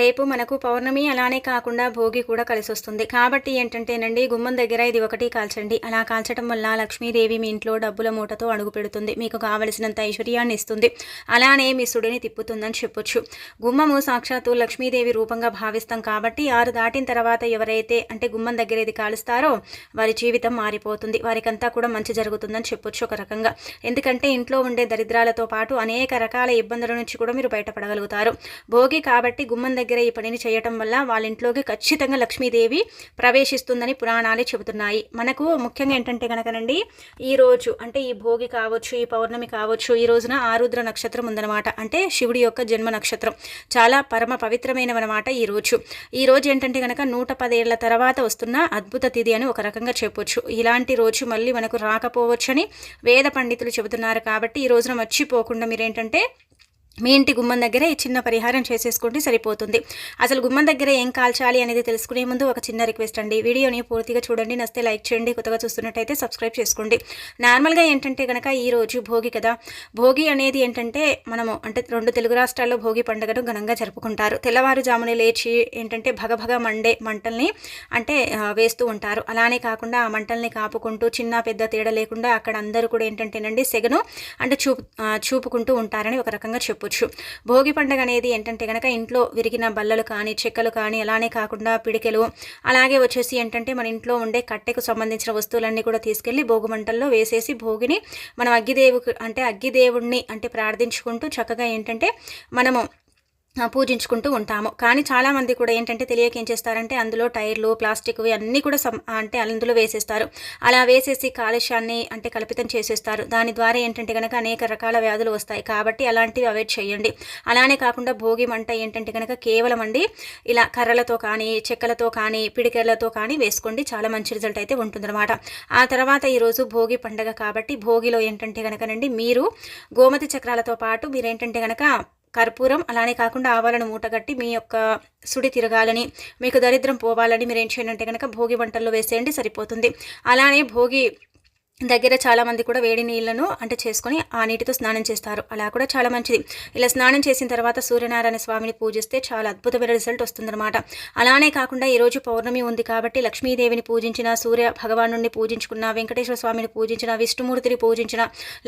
రేపు మనకు పౌర్ణమి అలానే కాకుండా భోగి కూడా కలిసి వస్తుంది కాబట్టి ఏంటంటేనండి గుమ్మం దగ్గర ఇది ఒకటి కాల్చండి. అలా కాల్చడం వల్ల లక్ష్మీదేవి మీ ఇంట్లో డబ్బుల మూటతో అడుగు పెడుతుంది. మీకు కావలసినంత ఐశ్వర్యాన్ని ఇస్తుంది. అలానే మీ సుడిని తిప్పుతుందని చెప్పొచ్చు. గుమ్మము సాక్షాత్తు లక్ష్మీదేవి రూపంగా భావిస్తాం కాబట్టి ఆరు దాటిన తర్వాత ఎవరైతే అంటే గుమ్మం దగ్గర ఇది కాలుస్తారో వారి జీవితం మారిపోతుంది. వారికంతా కూడా మంచి జరుగుతుందని చెప్పొచ్చు ఒక రకంగా. ఎందుకంటే ఇంట్లో ఉండే దరిద్రాలతో పాటు అనేక రకాల ఇబ్బందుల నుంచి కూడా మీరు బయటపడగలుగుతారు. భోగి కాబట్టి గుమ్మం దగ్గర ఈ పనిని చేయటం వల్ల వాళ్ళ ఇంట్లోకి ఖచ్చితంగా లక్ష్మీదేవి ప్రవేశిస్తుందని పురాణాలే చెబుతున్నాయి. మనకు ముఖ్యంగా ఏంటంటే కనుకనండి ఈ రోజు అంటే ఈ భోగి కావచ్చు ఈ పౌర్ణమి కావచ్చు ఈ రోజున ఆరుద్ర నక్షత్రం ఉందన్నమాట. అంటే శివుడి యొక్క జన్మ నక్షత్రం. చాలా పరమ పవిత్రమైనవన్నమాట ఈ రోజు. ఈ రోజు ఏంటంటే కనుక నూట పదేళ్ళ తర్వాత వస్తున్న అద్భుత తిథి అని ఒక రకంగా చెప్పొచ్చు. ఇలాంటి రోజు మళ్ళీ మనకు రాకపోవచ్చని వేద పండితులు చెబుతున్నారు కాబట్టి ఈ రోజున మర్చిపోకుండా మీరేంటంటే మీ ఇంటి గుమ్మం దగ్గర ఈ చిన్న పరిహారం చేసేసుకుంటే సరిపోతుంది. అసలు గుమ్మం దగ్గర ఏం కాల్చాలి అనేది తెలుసుకునే ముందు ఒక చిన్న రిక్వెస్ట్ అండి. వీడియోని పూర్తిగా చూడండి నస్తే లైక్ చేయండి కొత్తగా చూస్తున్నట్టయితే సబ్స్క్రైబ్ చేసుకోండి. నార్మల్గా ఏంటంటే కనుక ఈరోజు భోగి కదా. భోగి అనేది ఏంటంటే మనము అంటే రెండు తెలుగు రాష్ట్రాల్లో భోగి పండుగను ఘనంగా జరుపుకుంటారు. తెల్లవారుజామున లేచి ఏంటంటే భగభగ మండే మంటల్ని అంటే వేస్తూ ఉంటారు. అలానే కాకుండా ఆ మంటల్ని కాపుకుంటూ చిన్న పెద్ద తేడా లేకుండా అక్కడ అందరూ కూడా ఏంటంటేనండి సెగను అంటే చూపు చూపుకుంటూ ఉంటారని ఒక రకంగా చెప్పు చెప్పొచ్చు. భోగి పండుగ అనేది ఏంటంటే కనుక ఇంట్లో విరిగిన బల్లలు కానీ చెక్కలు కానీ అలానే కాకుండా పిడికెలు అలాగే వచ్చేసి ఏంటంటే మన ఇంట్లో ఉండే కట్టెకు సంబంధించిన వస్తువులన్నీ కూడా తీసుకెళ్ళి భోగి మంటల్లో వేసేసి భోగిని మనం అగ్గిదేవు అంటే అగ్గిదేవుణ్ణి అంటే ప్రార్థించుకుంటూ చక్కగా ఏంటంటే మనము పూజించుకుంటూ ఉంటాము. కానీ చాలామంది కూడా ఏంటంటే తెలియక ఏం చేస్తారంటే అందులో టైర్లు ప్లాస్టిక్ అన్నీ కూడా సం అంటే అందులో వేసేస్తారు. అలా వేసేసి కాలుష్యాన్ని అంటే కల్పితం చేసేస్తారు. దాని ద్వారా ఏంటంటే కనుక అనేక రకాల వ్యాధులు వస్తాయి. కాబట్టి అలాంటివి అవాయిడ్ చేయండి. అలానే కాకుండా భోగి మంట ఏంటంటే కనుక కేవలం అండి ఇలా కర్రలతో కానీ చెక్కలతో కానీ పిడికెలతో కానీ వేసుకోండి. చాలా మంచి రిజల్ట్ అయితే ఉంటుందన్నమాట. ఆ తర్వాత ఈరోజు భోగి పండగ కాబట్టి భోగిలో ఏంటంటే కనుకనండి మీరు గోమతి చక్రాలతో పాటు మీరేంటంటే కనుక కర్పూరం అలానే కాకుండా ఆవాలను మూటగట్టి మీ యొక్క సుడి తిరగాలని మీకు దరిద్రం పోవాలని మీరు ఏం చేయండి అంటే కనుక భోగి వంటల్లో వేసేయండి సరిపోతుంది. అలానే భోగి దగ్గర చాలామంది కూడా వేడి నీళ్ళను అంటే చేసుకొని ఆ నీటితో స్నానం చేస్తారు. అలా కూడా చాలా మంచిది. ఇలా స్నానం చేసిన తర్వాత సూర్యనారాయణ స్వామిని పూజిస్తే చాలా అద్భుతమైన రిజల్ట్ వస్తుందన్నమాట. అలానే కాకుండా ఈరోజు పౌర్ణమి ఉంది కాబట్టి లక్ష్మీదేవిని పూజించిన సూర్య భగవాను పూజించుకున్న వెంకటేశ్వర స్వామిని పూజించిన విష్ణుమూర్తిని పూజించిన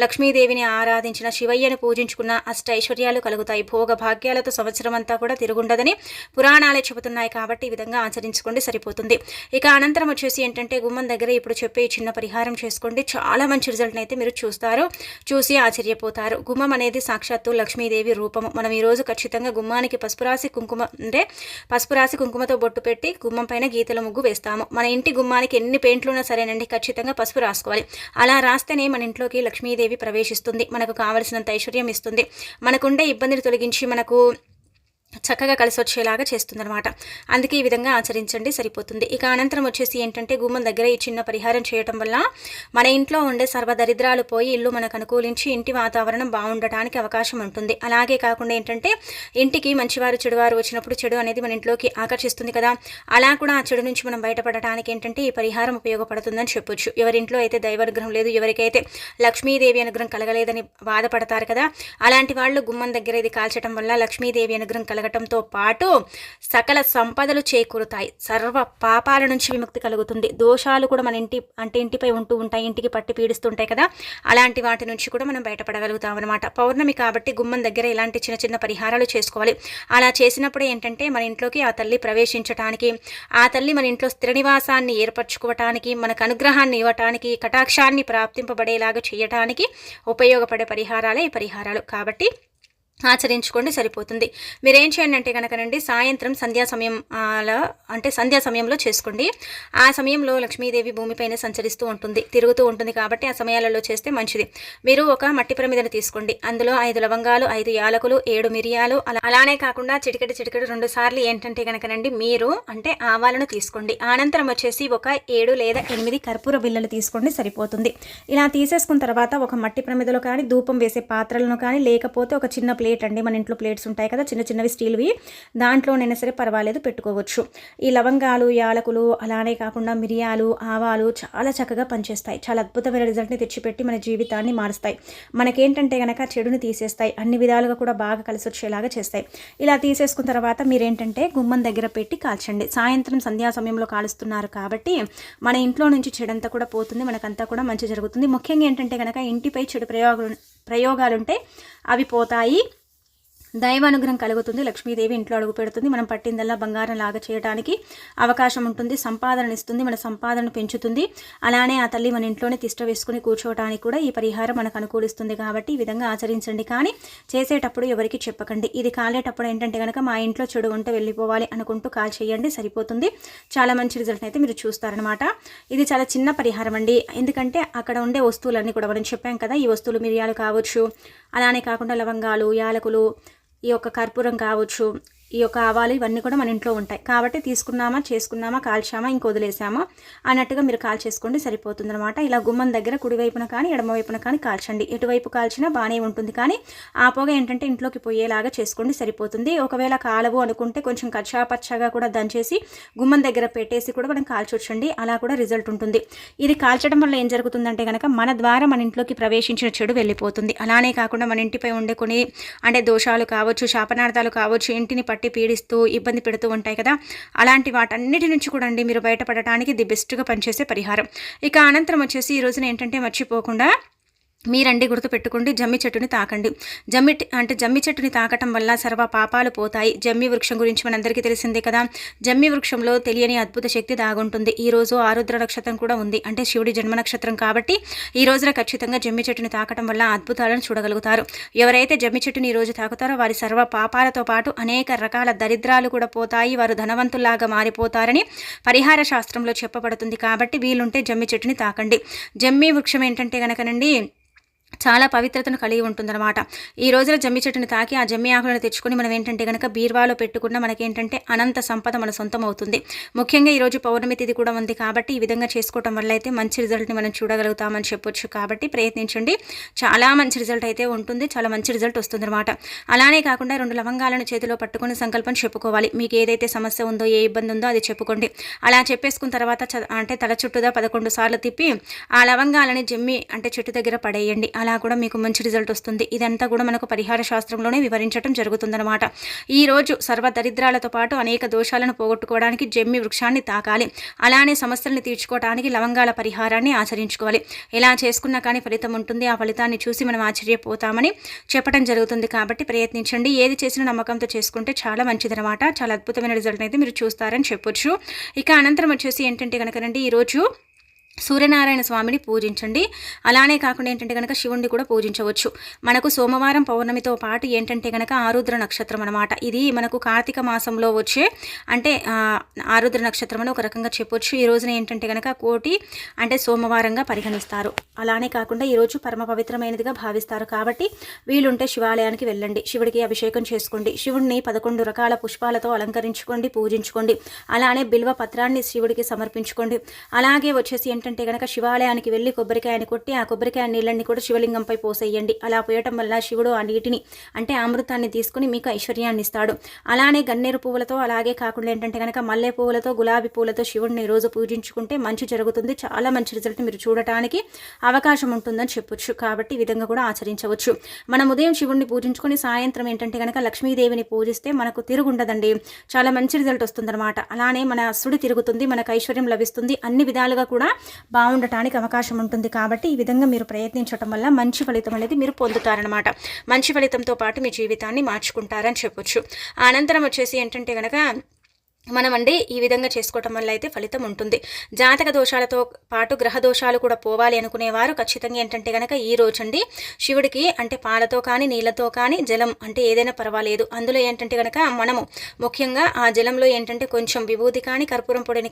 లక్ష్మీదేవిని ఆరాధించిన శివయ్యని పూజించుకున్న అష్ట ఐశ్వర్యాలు కలుగుతాయి. భోగ భాగ్యాలతో సంవత్సరం అంతా కూడా తిరుగుండదని పురాణాలే చెబుతున్నాయి కాబట్టి ఈ విధంగా ఆచరించుకోండి సరిపోతుంది. ఇక అనంతరం వచ్చేసి ఏంటంటే గుమ్మం దగ్గర ఇప్పుడు చెప్పే ఈ చిన్న పరిహారం చేసుకోండి. చాలా మంచి రిజల్ట్ అయితే మీరు చూస్తారు. చూసి ఆశ్చర్యపోతారు. గుమ్మం అనేది సాక్షాత్తు లక్ష్మీదేవి రూపము మనం ఈరోజు ఖచ్చితంగా గుమ్మానికి పసుపు రాసి కుంకుమ అంటే పసుపు రాసి కుంకుమతో బొట్టు పెట్టి గుమ్మం పైన గీతల ముగ్గు వేస్తాము. మన ఇంటి గుమ్మానికి ఎన్ని పెయింట్లు ఉన్నా సరేనండి ఖచ్చితంగా పసుపు రాసుకోవాలి. అలా రాస్తేనే మన ఇంట్లోకి లక్ష్మీదేవి ప్రవేశిస్తుంది. మనకు కావలసినంత ఐశ్వర్యం ఇస్తుంది. మనకుండే ఇబ్బందిని తొలగించి మనకు చక్కగా కలిసి వచ్చేలాగా చేస్తుందనమాట అందుకే ఈ విధంగా ఆచరించండి సరిపోతుంది. ఇక అనంతరం వచ్చేసి ఏంటంటే గుమ్మం దగ్గర ఈ చిన్న పరిహారం చేయటం వల్ల మన ఇంట్లో ఉండే సర్వ దరిద్రాలు పోయి ఇల్లు మనకు అనుకూలించి ఇంటి వాతావరణం బాగుండటానికి అవకాశం ఉంటుంది. అలాగే కాకుండా ఏంటంటే ఇంటికి మంచివారు చెడువారు వచ్చినప్పుడు చెడు అనేది మన ఇంట్లోకి ఆకర్షిస్తుంది కదా. అలా కూడా ఆ చెడు నుంచి మనం బయటపడటానికి ఏంటంటే ఈ పరిహారం ఉపయోగపడుతుందని చెప్పొచ్చు. ఎవరింట్లో అయితే దైవానుగ్రహం లేదు ఎవరికైతే లక్ష్మీదేవి అనుగ్రహం కలగలేదని బాధపడతారు కదా అలాంటి వాళ్ళు గుమ్మం దగ్గర ఇది కాల్చడం వల్ల లక్ష్మీదేవి అనుగ్రహం కలగటంతో పాటు సకల సంపదలు చేకూరుతాయి. సర్వ పాపాల నుంచి విముక్తి కలుగుతుంది. దోషాలు కూడా మన ఇంటి అంటే ఇంటిపై ఉంటూ ఉంటాయి. ఇంటికి పట్టి పీడిస్తుంటాయి కదా. అలాంటి వాటి నుంచి కూడా మనం బయటపడగలుగుతాం అనమాట పౌర్ణమి కాబట్టి గుమ్మం దగ్గర ఇలాంటి చిన్న చిన్న పరిహారాలు చేసుకోవాలి. అలా చేసినప్పుడు ఏంటంటే మన ఇంట్లోకి ఆ తల్లి ప్రవేశించటానికి ఆ తల్లి మన ఇంట్లో స్థిర నివాసాన్ని ఏర్పరచుకోవటానికి మనకు అనుగ్రహాన్ని ఇవ్వటానికి కటాక్షాన్ని ప్రాప్తింపబడేలాగా చేయటానికి ఉపయోగపడే పరిహారాలే ఈ పరిహారాలు. కాబట్టి ఆచరించుకోండి సరిపోతుంది. మీరు ఏం చేయండి అంటే కనుకనండి సాయంత్రం సంధ్యా సమయం అలా అంటే సంధ్యా సమయంలో చేసుకోండి. ఆ సమయంలో లక్ష్మీదేవి భూమిపైన సంచరిస్తూ ఉంటుంది తిరుగుతూ ఉంటుంది కాబట్టి ఆ సమయాలలో చేస్తే మంచిది. మీరు ఒక మట్టి ప్రమిదను తీసుకోండి. అందులో ఐదు లవంగాలు ఐదు యాలకులు ఏడు మిరియాలు అలా అలానే కాకుండా చిటికెడు చిటికెడు రెండు సార్లు ఏంటంటే కనుకనండి మీరు అంటే ఆవాలను తీసుకోండి. అనంతరం వచ్చేసి ఒక ఏడు లేదా ఎనిమిది కర్పూర బిల్లలు తీసుకోండి సరిపోతుంది. ఇలా తీసేసుకున్న తర్వాత ఒక మట్టి ప్రమిదలో కానీ ధూపం వేసే పాత్రలను కానీ లేకపోతే ఒక చిన్న ప్లేట్ అండి. మన ఇంట్లో ప్లేట్స్ ఉంటాయి కదా చిన్న చిన్నవి స్టీల్వి. దాంట్లోనైనా సరే పర్వాలేదు పెట్టుకోవచ్చు. ఈ లవంగాలు యాలకులు అలానే కాకుండా మిరియాలు ఆవాలు చాలా చక్కగా పనిచేస్తాయి. చాలా అద్భుతమైన రిజల్ట్ని తెచ్చిపెట్టి మన జీవితాన్ని మారుస్తాయి. మనకేంటంటే కనుక చెడుని తీసేస్తాయి. అన్ని విధాలుగా కూడా బాగా కలిసి వచ్చేలాగా చేస్తాయి. ఇలా తీసేసుకున్న తర్వాత మీరేంటంటే గుమ్మం దగ్గర పెట్టి కాల్చండి. సాయంత్రం సంధ్యా సమయంలో కాలుస్తున్నారు కాబట్టి మన ఇంట్లో నుంచి చెడంతా కూడా పోతుంది. మనకంతా కూడా మంచి జరుగుతుంది. ముఖ్యంగా ఏంటంటే కనుక ఇంటిపై చెడు ప్రయోగాలు ప్రయోగాలుంటే అవి పోతాయి. దైవానుగ్రహం కలుగుతుంది. లక్ష్మీదేవి ఇంట్లో అడుగు పెడుతుంది. మనం పట్టిందల్లా బంగారం లాగా చేయడానికి అవకాశం ఉంటుంది. సంపాదన ఇస్తుంది. మన సంపాదన పెంచుతుంది. అలానే ఆ తల్లి మన ఇంట్లోనే తిష్ట వేసుకుని కూర్చోవడానికి కూడా ఈ పరిహారం మనకు అనుకూలిస్తుంది కాబట్టి ఈ విధంగా ఆచరించండి. కానీ చేసేటప్పుడు ఎవరికి చెప్పకండి. ఇది కాలేటప్పుడు ఏంటంటే కనుక మా ఇంట్లో చెడు ఉంటే వెళ్ళిపోవాలి అనుకుంటూ కాల్ చేయండి. సరిపోతుంది. చాలా మంచి రిజల్ట్ అయితే మీరు చూస్తారనమాట ఇది చాలా చిన్న పరిహారం అండి. ఎందుకంటే అక్కడ ఉండే వస్తువులన్నీ కూడా మనం చెప్పాం కదా. ఈ వస్తువులు మిరియాలు కావచ్చు అలానే కాకుండా లవంగాలు యాలకులు ఈ యొక్క కర్పూరం కావచ్చు ఈ యొక్క ఆవాలు ఇవన్నీ కూడా మన ఇంట్లో ఉంటాయి. కాబట్టి తీసుకున్నామా చేసుకున్నామా కాల్చామా ఇంక వదిలేసామా అన్నట్టుగా మీరు కాల్ చేసుకోండి సరిపోతుంది అనమాట ఇలా గుమ్మం దగ్గర కుడివైపున కానీ ఎడమవైపున కానీ కాల్చండి. ఎటువైపు కాల్చినా బాగానే ఉంటుంది కానీ ఆ పొగ ఏంటంటే ఇంట్లోకి పోయేలాగా చేసుకోండి సరిపోతుంది. ఒకవేళ కాలవు అనుకుంటే కొంచెం కచ్చాపచ్చగా కూడా దంచేసి గుమ్మం దగ్గర పెట్టేసి కూడా మనం కాల్చొచ్చండి. అలా కూడా రిజల్ట్ ఉంటుంది. ఇది కాల్చడం వల్ల ఏం జరుగుతుందంటే కనుక మన ద్వారా మన ఇంట్లోకి ప్రవేశించిన చెడు వెళ్ళిపోతుంది. అలానే కాకుండా మన ఇంటిపై ఉండే కొన్ని అంటే దోషాలు కావచ్చు శాపనార్థాలు కావచ్చు ఇంటిని పట్టి పీడిస్తూ ఇబ్బంది పెడుతూ ఉంటాయి కదా. అలాంటి వాటన్నిటి నుంచి కూడా అండి మీరు బయటపడటానికి ది బెస్ట్గా పనిచేసే పరిహారం. ఇక అనంతరం వచ్చేసి ఈ రోజున ఏంటంటే మర్చిపోకుండా మీరండి గుర్తుపెట్టుకోండి జమ్మి చెట్టుని తాకండి. జమ్మి అంటే జమ్మి చెట్టుని తాకటం వల్ల సర్వ పాపాలు పోతాయి. జమ్మి వృక్షం గురించి మనందరికీ తెలిసిందే కదా. జమ్మి వృక్షంలో తెలియని అద్భుత శక్తి దాగుంటుంది. ఈ రోజు ఆరుద్ర నక్షత్రం కూడా ఉంది. అంటే శివుడి జన్మ నక్షత్రం కాబట్టి ఈ రోజున ఖచ్చితంగా జమ్మి చెట్టుని తాకటం వల్ల అద్భుతాలను చూడగలుగుతారు. ఎవరైతే జమ్మి చెట్టుని ఈ రోజు తాకుతారో వారి సర్వ పాపాలతో పాటు అనేక రకాల దరిద్రాలు కూడా పోతాయి. వారు ధనవంతుల్లాగా మారిపోతారని పరిహార శాస్త్రంలో చెప్పబడుతుంది కాబట్టి వీలుంటే జమ్మి చెట్టుని తాకండి. జమ్మి వృక్షం ఏంటంటే కనుకనండి చాలా పవిత్రతను కలిగి ఉంటుందన్నమాట. ఈ రోజున జమ్మి చెట్టుని తాకి ఆ జమ్మి ఆకులను తెచ్చుకొని మనం ఏంటంటే కనుక బీర్వాలో పెట్టుకున్న మనకేంటంటే అనంత సంపద మన సొంతం అవుతుంది ముఖ్యంగా ఈరోజు పౌర్ణమి తిథి కూడా ఉంది కాబట్టి ఈ విధంగా చేసుకోవటం వల్ల అయితే మంచి రిజల్ట్ని మనం చూడగలుగుతామని చెప్పొచ్చు కాబట్టి ప్రయత్నించండి. చాలా మంచి రిజల్ట్ అయితే ఉంటుంది చాలా మంచి రిజల్ట్ వస్తుందన్నమాట. అలానే కాకుండా రెండు లవంగాలను చేతిలో పట్టుకుని సంకల్పం చెప్పుకోవాలి. మీకు ఏదైతే సమస్య ఉందో ఏ ఇబ్బంది ఉందో అది చెప్పుకోండి. అలా చెప్పేసుకున్న తర్వాత అంటే తల చుట్టూదా పదకొండు సార్లు తిప్పి ఆ లవంగాలని జమ్మి అంటే చెట్టు దగ్గర పడేయండి. అలా కూడా మీకు మంచి రిజల్ట్ వస్తుంది. ఇదంతా కూడా మనకు పరిహార శాస్త్రంలోనే వివరించడం జరుగుతుందన్నమాట. ఈరోజు సర్వ దరిద్రాలతో పాటు అనేక దోషాలను పోగొట్టుకోవడానికి జమ్మి వృక్షాన్ని తాకాలి. అలానే సమస్యలను తీర్చుకోవడానికి లవంగాల పరిహారాన్ని ఆచరించుకోవాలి. ఇలా చేసుకున్నా కానీ ఫలితం ఉంటుంది. ఆ ఫలితాన్ని చూసి మనం ఆశ్చర్యపోతామని చెప్పడం జరుగుతుంది కాబట్టి ప్రయత్నించండి. ఏది చేసిన నమ్మకంతో చేసుకుంటే చాలా మంచిదనమాట చాలా అద్భుతమైన రిజల్ట్ అయితే మీరు చూస్తారని చెప్పొచ్చు. ఇక అనంతరం వచ్చేసి ఏంటంటే కనుకనండి ఈరోజు సూర్యనారాయణ స్వామిని పూజించండి. అలానే కాకుండా ఏంటంటే కనుక శివుణ్ణి కూడా పూజించవచ్చు. మనకు సోమవారం పౌర్ణమితో పాటు ఏంటంటే కనుక ఆరుద్ర నక్షత్రం అనమాట ఇది మనకు కార్తీక మాసంలో వచ్చే అంటే ఆరుద్ర నక్షత్రం అని ఒక రకంగా చెప్పొచ్చు. ఈ రోజున ఏంటంటే కనుక కోటి అంటే సోమవారంగా పరిగణిస్తారు. అలానే కాకుండా ఈరోజు పరమ పవిత్రమైనదిగా భావిస్తారు. కాబట్టి వీలుంటే శివాలయానికి వెళ్ళండి. శివుడికి అభిషేకం చేసుకోండి. శివుడిని పదకొండు రకాల పుష్పాలతో అలంకరించుకోండి పూజించుకోండి. అలానే బిల్వ పత్రాన్ని శివుడికి సమర్పించుకోండి. అలాగే వచ్చేసి ఏంటంటే కనుక శివాలయానికి వెళ్ళి కొబ్బరికాయని కొట్టి ఆ కొబ్బరికాయ నీళ్ళని కూడా శివలింగంపై పోసేయండి. అలా పోయటం వల్ల శివుడు ఆ నీటిని అంటే అమృతాన్ని తీసుకుని మీకు ఐశ్వర్యాన్ని ఇస్తాడు. అలానే గన్నేరు పువ్వులతో అలాగే కాకుండా ఏంటంటే కనుక మల్లె పువ్వులతో గులాబీ పువ్వులతో శివుడిని రోజు పూజించుకుంటే మంచి జరుగుతుంది. చాలా మంచి రిజల్ట్ మీరు చూడటానికి అవకాశం ఉంటుందని చెప్పొచ్చు. కాబట్టి ఈ విధంగా కూడా ఆచరించవచ్చు. మనం ఉదయం శివుడిని పూజించుకొని సాయంత్రం ఏంటంటే కనుక లక్ష్మీదేవిని పూజిస్తే మనకు తిరుగుండదండి. చాలా మంచి రిజల్ట్ వస్తుందన్నమాట. అలానే మన సుడి తిరుగుతుంది మనకు ఐశ్వర్యం లభిస్తుంది. అన్ని విధాలుగా కూడా బాగుండటానికి అవకాశం ఉంటుంది కాబట్టి ఈ విధంగా మీరు ప్రయత్నించడం వల్ల మంచి ఫలితం అనేది మీరు పొందుతారనమాట మంచి ఫలితంతో పాటు మీ జీవితాన్ని మార్చుకుంటారని చెప్పొచ్చు. అనంతరం వచ్చేసి ఏంటంటే కనుక మనమండి ఈ విధంగా చేసుకోవటం వల్ల అయితే ఫలితం ఉంటుంది. జాతక దోషాలతో పాటు గ్రహ దోషాలు కూడా పోవాలి అనుకునేవారు. ఖచ్చితంగా ఏంటంటే కనుక ఈ రోజండి శివుడికి అంటే పాలతో కానీ నీళ్ళతో కానీ జలం అంటే ఏదైనా పర్వాలేదు. అందులో ఏంటంటే కనుక మనము ముఖ్యంగా ఆ జలంలో ఏంటంటే కొంచెం విభూతి కానీ కర్పూరం పొడిని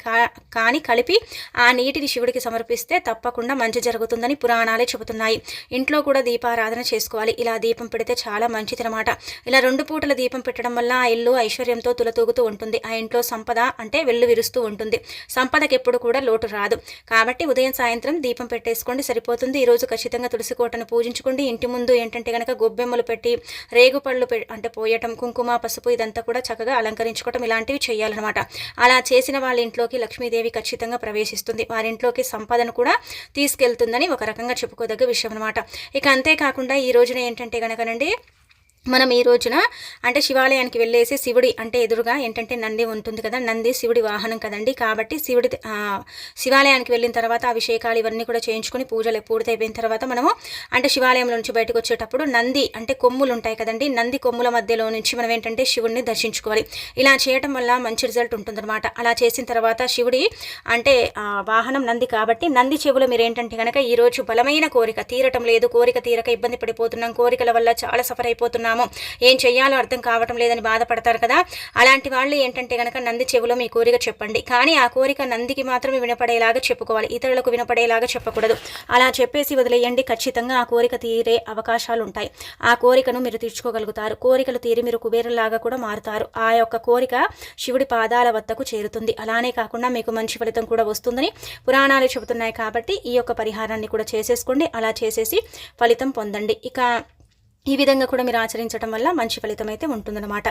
కానీ కలిపి ఆ నీటిని శివుడికి సమర్పిస్తే తప్పకుండా మంచి జరుగుతుందని పురాణాలే చెబుతున్నాయి. ఇంట్లో కూడా దీపారాధన చేసుకోవాలి. ఇలా దీపం పెడితే చాలా మంచిది అనమాట ఇలా రెండు పూటల దీపం పెట్టడం వల్ల ఆ ఇల్లు ఐశ్వర్యంతో తులతూగుతూ ఉంటుంది. ఆ ఇంట్లో సంపద అంటే వెల్లు విరుస్తూ ఉంటుంది. సంపదకి ఎప్పుడు కూడా లోటు రాదు. కాబట్టి ఉదయం సాయంత్రం దీపం పెట్టేసుకోండి సరిపోతుంది. ఈరోజు ఖచ్చితంగా తులసి కోటను పూజించుకోండి. ఇంటి ముందు ఏంటంటే కనుక గొబ్బెమ్మలు పెట్టి రేగుపళ్ళు పె అంటే పోయటం కుంకుమ పసుపు ఇదంతా కూడా చక్కగా అలంకరించుకోవటం ఇలాంటివి చేయాలన్నమాట. అలా చేసిన వాళ్ళ ఇంట్లోకి లక్ష్మీదేవి ఖచ్చితంగా ప్రవేశిస్తుంది. వారింట్లోకి సంపదను కూడా తీసుకెళ్తుందని ఒక రకంగా చెప్పుకోదగ్గ విషయం అనమాట ఇక అంతేకాకుండా ఈ రోజున ఏంటంటే కనుకనండి మనం ఈ రోజున అంటే శివాలయానికి వెళ్ళేసి శివుడి అంటే ఎదురుగా ఏంటంటే నంది ఉంటుంది కదా నంది శివుడి వాహనం కదండి. కాబట్టి శివుడి శివాలయానికి వెళ్ళిన తర్వాత అభిషేకాలు ఇవన్నీ కూడా చేయించుకుని పూజలు పూర్తయిపోయిన తర్వాత మనము అంటే శివాలయంలో నుంచి బయటకు వచ్చేటప్పుడు నంది అంటే కొమ్ములు ఉంటాయి కదండి. నంది కొమ్ముల మధ్యలో నుంచి మనం ఏంటంటే శివుడిని దర్శించుకోవాలి. ఇలా చేయటం వల్ల మంచి రిజల్ట్ ఉంటుందన్నమాట. అలా చేసిన తర్వాత శివుడి అంటే వాహనం నంది కాబట్టి నంది చెవులు మీరు ఏంటంటే కనుక ఈరోజు బలమైన కోరిక తీరటం లేదు. కోరిక తీరక ఇబ్బంది పడిపోతున్నాం. కోరికల వల్ల చాలా సఫర్ అయిపోతున్నాం. చేస్తున్నాము ఏం చెయ్యాలో అర్థం కావటం లేదని బాధపడతారు కదా? అలాంటి వాళ్ళు ఏంటంటే కనుక నంది చెవిలో మీ కోరిక చెప్పండి. కానీ ఆ కోరిక నందికి మాత్రమే వినపడేలాగా చెప్పుకోవాలి. ఇతరులకు వినపడేలాగా చెప్పకూడదు. అలా చెప్పేసి వదిలేయండి. ఖచ్చితంగా ఆ కోరిక తీరే అవకాశాలు ఉంటాయి ఆ కోరికను మీరు తీర్చుకోగలుగుతారు. కోరికలు తీరి మీరు కుబేరులాగా కూడా మారుతారు. ఆ యొక్క కోరిక శివుడి పాదాల వద్దకు చేరుతుంది. అలానే కాకుండా మీకు మంచి ఫలితం కూడా వస్తుందని పురాణాలు చెబుతున్నాయి కాబట్టి ఈ యొక్క పరిహారాన్ని కూడా చేసేసుకోండి. అలా చేసేసి ఫలితం పొందండి. ఇక ఈ విధంగా కూడా మీరు ఆచరించడం వల్ల మంచి ఫలితం అయితే ఉంటుందన్నమాట.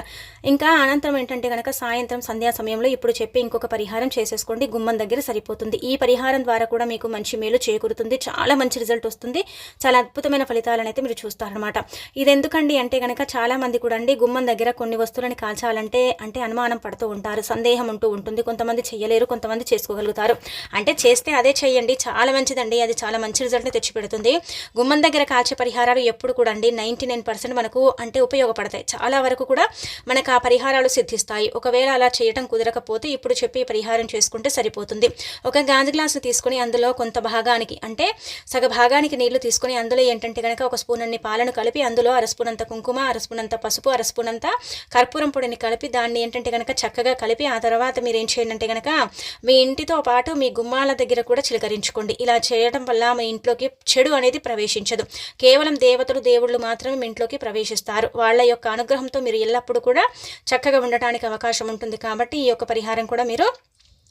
ఇంకా అనంతరం ఏంటంటే కనుక సాయంత్రం సంధ్యా సమయంలో ఇప్పుడు చెప్పి ఇంకొక పరిహారం చేసేసుకోండి. గుమ్మం దగ్గర సరిపోతుంది. ఈ పరిహారం ద్వారా కూడా మీకు మంచి మేలు చేకూరుతుంది. చాలా మంచి రిజల్ట్ వస్తుంది. చాలా అద్భుతమైన ఫలితాలను అయితే మీరు చూస్తారనమాట ఇది ఎందుకండి అంటే కనుక చాలా మంది కూడా అండి గుమ్మం దగ్గర కొన్ని వస్తువులను కాల్చాలంటే అంటే అనుమానం పడుతూ ఉంటారు. సందేహం ఉంటూ ఉంటుంది. కొంతమంది చేయలేరు కొంతమంది చేసుకోగలుగుతారు. అంటే చేస్తే అదే చేయండి చాలా మంచిదండి. అది చాలా మంచి రిజల్ట్ని తెచ్చిపెడుతుంది. గుమ్మం దగ్గర కాల్చే పరిహారాలు ఎప్పుడు కూడా అండి నైన్టీ నైంటీ నైన్ పర్సెంట్ మనకు అంటే ఉపయోగపడతాయి. చాలా వరకు కూడా మనకు ఆ పరిహారాలు సిద్ధిస్తాయి. ఒకవేళ అలా చేయటం కుదరకపోతే ఇప్పుడు చెప్పి పరిహారం చేసుకుంటే సరిపోతుంది. ఒక గాజు గ్లాసు తీసుకుని అందులో కొంత భాగానికి అంటే సగ భాగానికి నీళ్ళు తీసుకుని అందులో ఏంటంటే కనుక ఒక స్పూన్ అన్ని పాలను కలిపి అందులో అరస్పూనంత కుంకుమ అరస్పూనంత పసుపు అరస్పూనంత కర్పూరం పొడిని కలిపి దాన్ని ఏంటంటే కనుక చక్కగా కలిపి ఆ తర్వాత మీరు ఏం చేయండి అంటే కనుక మీ ఇంటితో పాటు మీ గుమ్మాల దగ్గర కూడా చిలకరించుకోండి. ఇలా చేయడం వల్ల మీ ఇంట్లోకి చెడు అనేది ప్రవేశించదు. కేవలం దేవతలు దేవుళ్ళు మాత్రం మాత్రమే మీ ఇంట్లోకి ప్రవేశిస్తారు. వాళ్ళ యొక్క అనుగ్రహంతో మీరు ఎల్లప్పుడూ కూడా చక్కగా ఉండటానికి అవకాశం ఉంటుంది కాబట్టి ఈ యొక్క పరిహారం కూడా మీరు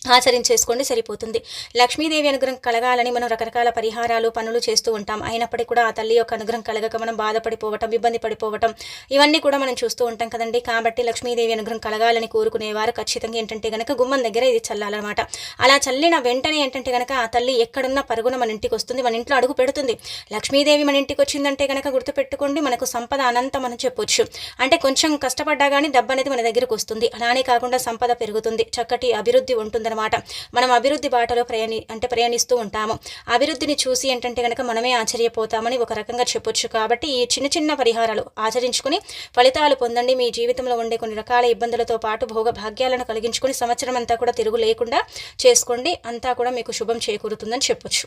ఆచరించేసుకోండి సరిపోతుంది. లక్ష్మీదేవి అనుగ్రహం కలగాలని మనం రకరకాల పరిహారాలు పనులు చేస్తూ ఉంటాం. అయినప్పటికీ కూడా ఆ తల్లి యొక్క అనుగ్రహం కలగక మనం బాధపడిపోవటం ఇబ్బంది పడిపోవటం ఇవన్నీ కూడా మనం చూస్తూ ఉంటాం కదండి. కాబట్టి లక్ష్మీదేవి అనుగ్రహం కలగాలని కోరుకునేవారు. ఖచ్చితంగా ఏంటంటే కనుక గుమ్మం దగ్గర ఇది చల్లాలన్నమాట. అలా చల్లిన వెంటనే ఏంటంటే కనుక ఆ తల్లి ఎక్కడున్న పరుగున మన ఇంటికి వస్తుంది మన ఇంట్లో అడుగు పెడుతుంది. లక్ష్మీదేవి మన ఇంటికి వచ్చిందంటే గనక గుర్తుపెట్టుకోండి మనకు సంపద అనంతం అని చెప్పొచ్చు. అంటే కొంచెం కష్టపడ్డా కానీ డబ్బు అనేది మన దగ్గరకు వస్తుంది. అలానే కాకుండా సంపద పెరుగుతుంది. చక్కటి అభివృద్ధి ఉంటుంది అనమాట మనం అభివృద్ధి బాటలో ప్రయాణి అంటే ప్రయాణిస్తూ ఉంటాము. అభివృద్ధిని చూసి ఏంటంటే కనుక మనమే ఆశ్చర్యపోతామని ఒక రకంగా చెప్పొచ్చు కాబట్టి ఈ చిన్న చిన్న పరిహారాలు ఆచరించుకుని ఫలితాలు పొందండి. మీ జీవితంలో ఉండే కొన్ని రకాల ఇబ్బందులతో పాటు భోగ భాగ్యాలను కలిగించుకుని సంవత్సరం అంతా కూడా తిరుగు లేకుండా చేసుకోండి. అంతా కూడా మీకు శుభం చేకూరుతుందని చెప్పొచ్చు.